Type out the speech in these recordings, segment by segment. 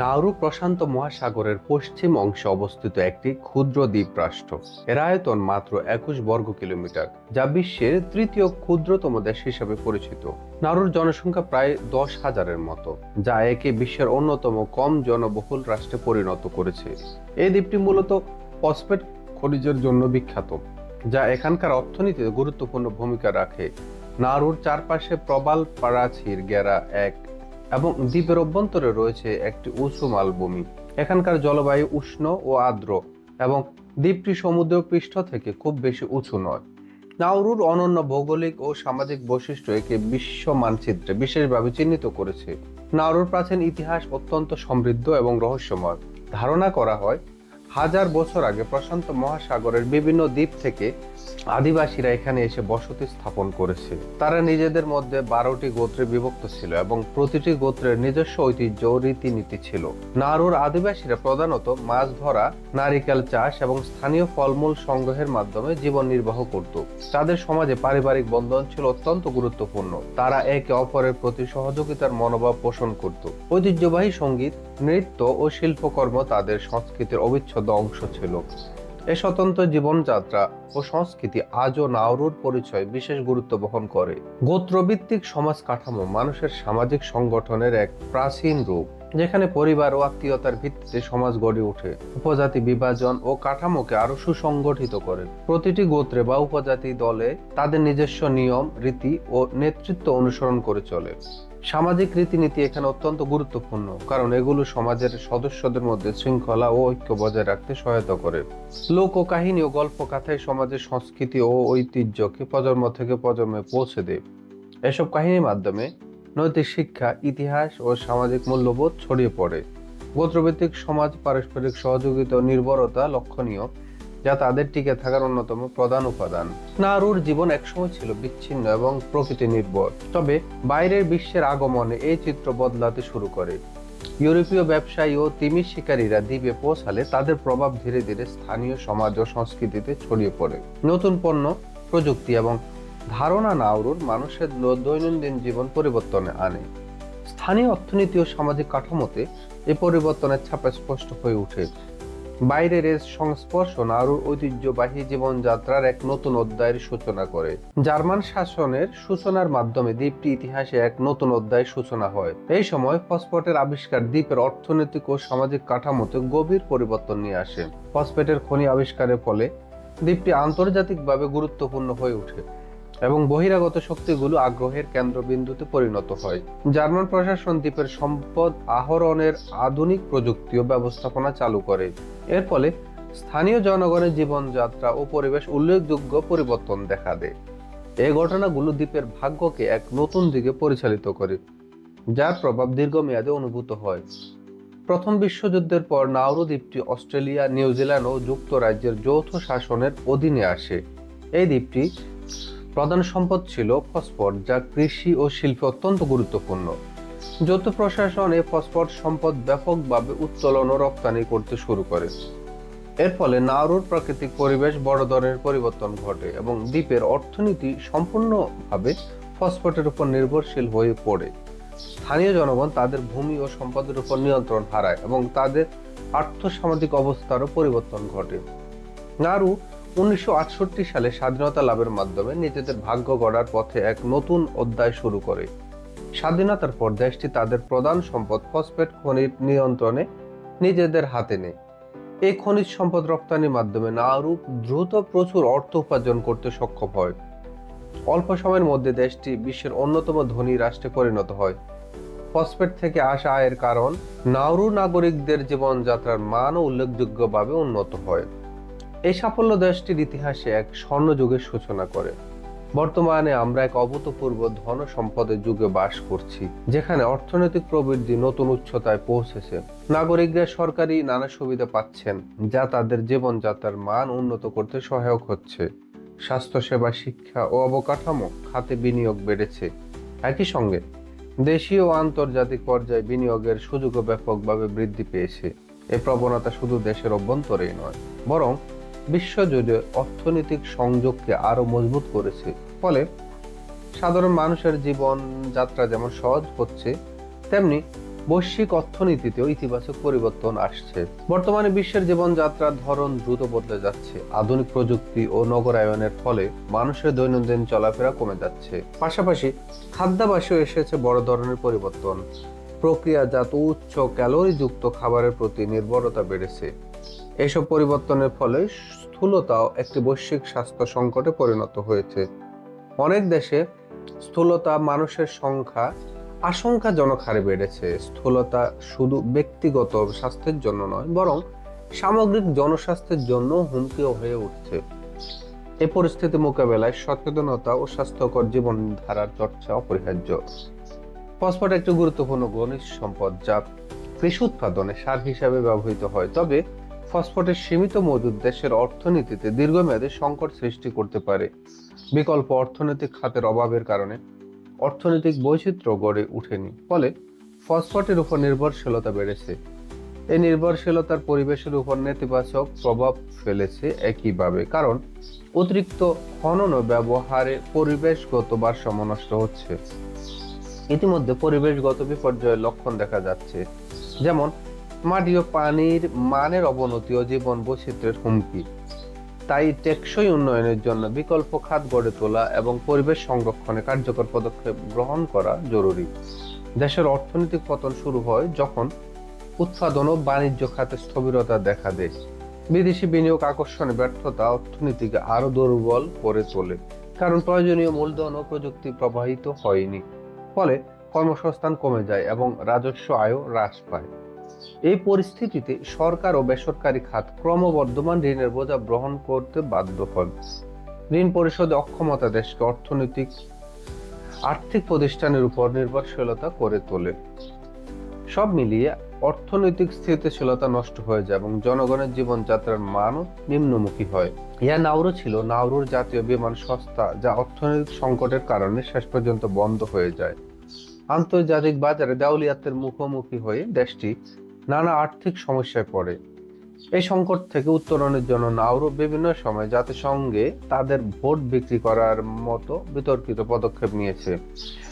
Nauru প্রশান্ত মহাসাগরের পশ্চিম অংশে অবস্থিত একটি ক্ষুদ্র দ্বীপ রাষ্ট্র এর আয়তন মাত্র একুশ বর্গ কিলোমিটার, যা বিশ্বের তৃতীয় ক্ষুদ্রতম দেশ হিসেবে পরিচিত। নাউরুর জনসংখ্যা প্রায় দশ হাজারের মতো, যা একে বিশ্বের অন্যতম কম জনবহুল রাষ্ট্রে পরিণত করেছে। এই দ্বীপটি মূলত ফসফেট খনিজের জন্য বিখ্যাত, যা এখানকার অর্থনীতিতে গুরুত্বপূর্ণ ভূমিকা রাখে। নাড়ুর চারপাশে প্রবাল, প্রাচীর, গেরা, এক এবং দ্বীপের অভ্যন্তরে রয়েছে একটি উঁচু মালভূমি। এখানকার জলবায়ু উষ্ণ ও আর্দ্র এবং দ্বীপটি সমুদ্র পৃষ্ঠ থেকে খুব বেশি উঁচু নয়। নাউরুর অনন্য ভৌগোলিক ও সামাজিক বৈশিষ্ট্য একে বিশ্ব মানচিত্রে বিশেষভাবে চিহ্নিত করেছে। নাউরুর প্রাচীন ইতিহাস অত্যন্ত সমৃদ্ধ এবং রহস্যময়। ধারণা করা হয়, হাজার বছর আগে প্রশান্ত মহাসাগরের বিভিন্ন দ্বীপ থেকে আদিবাসীরা এখানে এসে বসতি স্থাপন করেছে। তারা নিজেদের মধ্যে বারোটি গোত্রে বিভক্ত ছিল এবং প্রতিটি গোত্রের নিজস্ব ঐতিহ্য, রীতিনীতি ছিল। নারুর আদিবাসীরা প্রধানত মাছ ধরা, নারিকেল চাষ এবং স্থানীয় ফলমূল সংগ্রহের মাধ্যমে জীবন নির্বাহ করত। তাদের সমাজে পারিবারিক বন্ধন ছিল অত্যন্ত গুরুত্বপূর্ণ। তারা একে অপরের প্রতি সহযোগিতার মনোভাব পোষণ করত। ঐতিহ্যবাহী সংগীত, নৃত্য ও শিল্পকর্ম তাদের সংস্কৃতির অবিচ্ছেদ্য অংশ ছিল। এ স্বতন্ত্র জীবনযাত্রা ও সংস্কৃতি আজও নাউরুর পরিচয় বিশেষ গুরুত্ব বহন করে। গোত্রভিত্তিক সমাজ কাঠামো মানুষের সামাজিক সংগঠনের এক প্রাচীন রূপ। যেখানে পরিবার ও আত্মীয়তার ভিত্তিতে সমাজ গড়ে ওঠে, উপজাতি বিভাজন ও কাঠামোকে আরও সুসংগঠিত করে। প্রতিটি গোত্রে বা উপজাতি দলে তাদের নিজস্ব নিয়ম, রীতি ও নেতৃত্ব অনুসরণ করে চলে। সামাজিক রীতিনীতি এখানে অত্যন্ত গুরুত্বপূর্ণ, কারণ এগুলো সমাজের সদস্যদের মধ্যে শৃঙ্খলা ও ঐক্য বজায় রাখতে সহায়তা করে। লোক ও কাহিনী ও গল্প কথায় সমাজের সংস্কৃতি ও ঐতিহ্যকে প্রজন্ম থেকে প্রজন্মে পৌঁছে দেয়। এসব কাহিনীর মাধ্যমে নৈতিক শিক্ষা, ইতিহাস ও সামাজিক মূল্যবোধ ছড়িয়ে পড়ে। গোত্রভিত্তিক সমাজ, পারস্পরিক সহযোগিতা ও নির্ভরতা লক্ষণীয়, যা তাদের টিকে থাকার অন্যতম প্রধান উপাদান। নারুর জীবন একসময় ছিল বিচ্ছিন্ন এবং প্রকৃতি নির্ভর তবে বাইরের বিশ্বের আগমনে এই চিত্র বদলাতে শুরু করে। ইউরোপীয় ব্যবসায়ী ও তিমির শিকারীরা দ্বীপে পৌঁছালে তাদের প্রভাব ধীরে ধীরে স্থানীয় সমাজ ও সংস্কৃতিতে ছড়িয়ে পড়ে। নতুন পণ্য, প্রযুক্তি এবং ধারণা নাউরুর মানুষের দৈনন্দিন জীবন পরিবর্তনে আনে। স্থানীয় অর্থনীতি ও সামাজিক কাঠামোতে এই পরিবর্তনের ছাপা স্পষ্ট হয়ে ওঠে। বাইরের এর সংস্পর্শ নারুর ঐতিহ্যবাহী জীবনযাত্রার এক নতুন অধ্যায়ের সূচনা করে। জার্মান শাসনের সূচনার মাধ্যমে দ্বীপটি ইতিহাসে এক নতুন অধ্যায়ের সূচনা হয়। এই সময় ফসফেটের আবিষ্কার দ্বীপের অর্থনৈতিক ও সামাজিক কাঠামোতে গভীর পরিবর্তন নিয়ে আসে। ফসফেটের খনি আবিষ্কারের ফলে দ্বীপটি আন্তর্জাতিকভাবে গুরুত্বপূর্ণ হয়ে ওঠে। এবং বহিরাগত শক্তিগুলো আগ্রহের কেন্দ্রবিন্দুতে পরিণত হয়। জার্মান প্রশাসন দ্বীপের সম্পদ আহরণের আধুনিক প্রযুক্তি ও ব্যবস্থাপনা চালু করে। এর ফলে স্থানীয় জনগণের জীবনযাত্রা ও পরিবেশ উল্লেখযোগ্য পরিবর্তন দেখা দেয়। এই ঘটনাগুলো দ্বীপের ভাগ্যকে এক নতুন দিকে পরিচালিত করে, যার প্রভাব দীর্ঘমেয়াদে অনুভূত হয়। প্রথম বিশ্বযুদ্ধের পর নাউরু দ্বীপটি অস্ট্রেলিয়া, নিউজিল্যান্ড ও যুক্তরাজ্যের যৌথ শাসনের অধীনে আসে। এই দ্বীপটি প্রধান সম্পদ ছিল ফসফট, যা কৃষি ও শিল্পে অত্যন্ত গুরুত্বপূর্ণ। যৌথ প্রশাসন এই ফসফট সম্পদ ব্যাপকভাবে উত্তোলন ও রপ্তানি করতে শুরু করে। এর ফলে নাউরুর প্রাকৃতিক পরিবেশ বড় ধরনের পরিবর্তন ঘটে এবং দ্বীপের অর্থনীতি সম্পূর্ণভাবে ফসফটের উপর নির্ভরশীল হয়ে পড়ে। স্থানীয় জনগণ তাদের ভূমি ও সম্পদের উপর নিয়ন্ত্রণ হারায় এবং তাদের আর্থসামাজিক অবস্থারও পরিবর্তন ঘটে। নারু উনিশশো আটষট্টি সালে স্বাধীনতা লাভের মাধ্যমে নিজেদের ভাগ্য গড়ার পথে এক নতুন অধ্যায় শুরু করে। স্বাধীনতার পর দেশটি তাদের প্রধান সম্পদ ফসফেট খনির নিয়ন্ত্রণে নিজেদের হাতে নেয়। এই খনিজ সম্পদ রপ্তানির মাধ্যমে নারু দ্রুত প্রচুর অর্থ উপার্জন করতে সক্ষম হয়। অল্প সময়ের মধ্যে দেশটি বিশ্বের অন্যতম ধনী রাষ্ট্রে পরিণত হয়। ফসফেট থেকে আসা আয়ের কারণ নাউরু নাগরিকদের জীবনযাত্রার মানও উল্লেখযোগ্যভাবে উন্নত হয়। এই সাফল্য দেশটির ইতিহাসে এক স্বর্ণযুগের সূচনা করে। বর্তমানে আমরা এক অভূতপূর্ব ধন সম্পদের যুগে বাস করছি, যেখানে অর্থনৈতিক প্রবৃদ্ধি নতুন উচ্চতায় পৌঁছেছে। নাগরিকরা সরকারি নানা সুবিধা পাচ্ছেন, যা তাদের জীবনযাত্রার মান উন্নত করতে সহায়ক হচ্ছে। স্বাস্থ্যসেবা, শিক্ষা ও অবকাঠামো খাতে বিনিয়োগ বেড়েছে। একই সঙ্গে, দেশীয় ও আন্তর্জাতিক পর্যায়ে বিনিয়োগের সুযোগও ব্যাপকভাবে বৃদ্ধি পেয়েছে। এই প্রবণতা শুধু দেশের অভ্যন্তরেই নয়, বরং বিশ্বজুড়ে অর্থনৈতিক সংযোগকে আরও মজবুত করেছে, ফলে সাধারণ মানুষের জীবন যাত্রা যেমন সহজ হচ্ছে, তেমনি বৈশ্বিক অর্থনীতিতেও ইতিবাচক পরিবর্তন আসছে। বর্তমানে বিশ্বের জীবনযাত্রার ধরন দ্রুত বদলে যাচ্ছে। আধুনিক প্রযুক্তি ও নগরায়নের ফলে মানুষের দৈনন্দিন চলাফেরা কমে যাচ্ছে। পাশাপাশি খাদ্যাভাসেও এসেছে বড় ধরনের পরিবর্তন। প্রক্রিয়াজাত উচ্চ ক্যালোরিযুক্ত খাবারের প্রতি নির্ভরতা বেড়েছে। এসব পরিবর্তনের ফলে স্থূলতাও একটি বৈশ্বিক স্বাস্থ্য সংকটে পরিণত হয়েছে। অনেক দেশে স্থূলতা মানুষের সংখ্যা আশঙ্কাজনক হারে বেড়েছে। স্থূলতা শুধু ব্যক্তিগত স্বাস্থ্যের জন্য নয়, বরং সামগ্রিক জনস্বাস্থ্যের জন্য হুমকিও হয়ে উঠছে। এ পরিস্থিতি মোকাবেলায় সচেতনতা ও স্বাস্থ্যকর জীবনধারার চর্চা অপরিহার্য। ফসফেট একটি গুরুত্বপূর্ণ খনিজ সম্পদ যা কৃষি উৎপাদনে সার হিসাবে ব্যবহৃত হয়। তবে ফসফেটের সীমিত মজুদ দেশের অর্থনীতিতে দীর্ঘমেয়াদে সংকট সৃষ্টি করতে পারে। বিকল্প অর্থনৈতিক খাতের অভাবের কারণে অর্থনৈতিক বৈচিত্র্য গড়ে ওঠেনি, ফলে ফসফেটের উপর নির্ভরশীলতা বেড়েছে। এই নির্ভরশীলতার পরিবেশের উপর নেতিবাচক প্রভাব ফেলেছে একইভাবে, কারণ অতিরিক্ত খনন ব্যবহারে পরিবেশগত ভারসাম্য নষ্ট হচ্ছে। ইতিমধ্যে পরিবেশগত বিপর্যয়ের লক্ষণ দেখা যাচ্ছে, যেমন মাটি ও পানির মানের অবনতি ও জীবন বৈচিত্র্যের হুমকি। তাই টেকসই উন্নয়নের জন্য বিকল্প খাত গড়ে তোলা এবং পরিবেশ সংরক্ষণে কার্যকর পদক্ষেপ গ্রহণ করা জরুরি। দেশের অর্থনৈতিক পতন শুরু হয় যখন উৎপাদন ও বাণিজ্য খাতে স্থবিরতা দেখা দেয়। বিদেশি বিনিয়োগ আকর্ষণে ব্যর্থতা অর্থনীতিকে আরও দুর্বল করে তোলে, কারণ প্রয়োজনীয় মূলধন ও প্রযুক্তি প্রবাহিত হয়নি। ফলে কর্মসংস্থান কমে যায় এবং রাজস্ব আয়ও হ্রাস পায়। এই পরিস্থিতিতে সরকার ও বেসরকারি খাত ক্রমবর্ধমান ঋণের বোঝা গ্রহণ করতে বাধ্য হন। ঋণ পরিশোধে অক্ষমতা দেশকে অর্থনৈতিক, আর্থিক প্রতিষ্ঠানের উপর নির্ভরশীলতা করে তোলে। সব মিলিয়ে অর্থনৈতিক স্থিতিশীলতা নষ্ট হয়ে যায় এবং জনগণের জীবনযাত্রার মানও নিম্নমুখী হয়। ইয়া নাউরু ছিল নাউরুর জাতীয় বিমান সংস্থা যা অর্থনৈতিক সংকটের কারণে শেষ পর্যন্ত বন্ধ হয়ে যায়। আন্তর্জাতিক বাজারে দেউলিয়াতের মুখোমুখি হয়ে দেশটি নানা আর্থিক সমস্যায় পড়ে। এই সংকট থেকে উত্তরণের জন্য নাউরু বিভিন্ন সময় জাতিসংঘে তাদের ভোট বিক্রি করার মতো বিতর্কিত পদক্ষেপ নিয়েছে।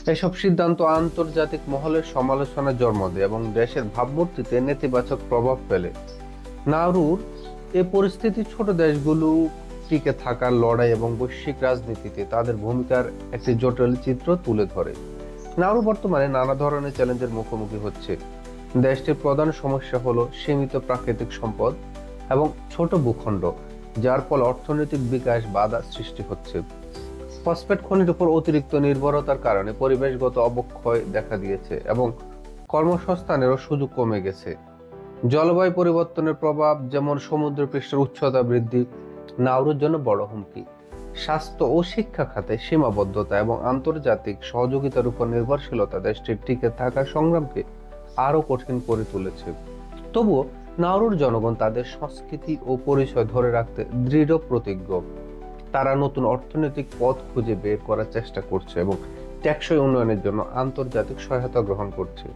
এসব সিদ্ধান্ত আন্তর্জাতিক মহলের সমালোচনার জন্ম দেয় এবং দেশের ভাবমূর্তিতে নেতিবাচক প্রভাব ফেলে। নাউরুর এ পরিস্থিতি ছোট দেশগুলো টিকে থাকার লড়াই এবং বৈশ্বিক রাজনীতিতে তাদের ভূমিকার একটি জটিল চিত্র তুলে ধরে। নাউরু বর্তমানে নানা ধরনের চ্যালেঞ্জের মুখোমুখি হচ্ছে। দেশটির প্রধান সমস্যা হলো সীমিত প্রাকৃতিক সম্পদ এবং ছোট ভূখণ্ড, যার ফলে অর্থনৈতিক বিকাশ বাধা সৃষ্টি হচ্ছে। ফসফেট খনির উপর অতিরিক্ত নির্ভরতার কারণে পরিবেশগত অবক্ষয় দেখা দিয়েছে এবং কর্মসংস্থানেরও সুযোগ কমে গেছে। জলবায়ু পরিবর্তনের প্রভাব, যেমন সমুদ্র পৃষ্ঠের উচ্চতা বৃদ্ধি নাউরুর জন্য বড় হুমকি, স্বাস্থ্য ও শিক্ষা খাতে সীমাবদ্ধতা এবং আন্তর্জাতিক সহযোগিতার উপর নির্ভরশীলতা দেশটির টিকে থাকার সংগ্রামকে আরও কঠিন করে তুলেছে। তবুও নাউরুর জনগণ তাদের সংস্কৃতি ও পরিচয় ধরে রাখতে দৃঢ় প্রতিজ্ঞ। তারা নতুন অর্থনৈতিক পথ খুঁজে বের করার চেষ্টা করছে এবং টেকসই উন্নয়নের জন্য আন্তর্জাতিক সহায়তা গ্রহণ করছে।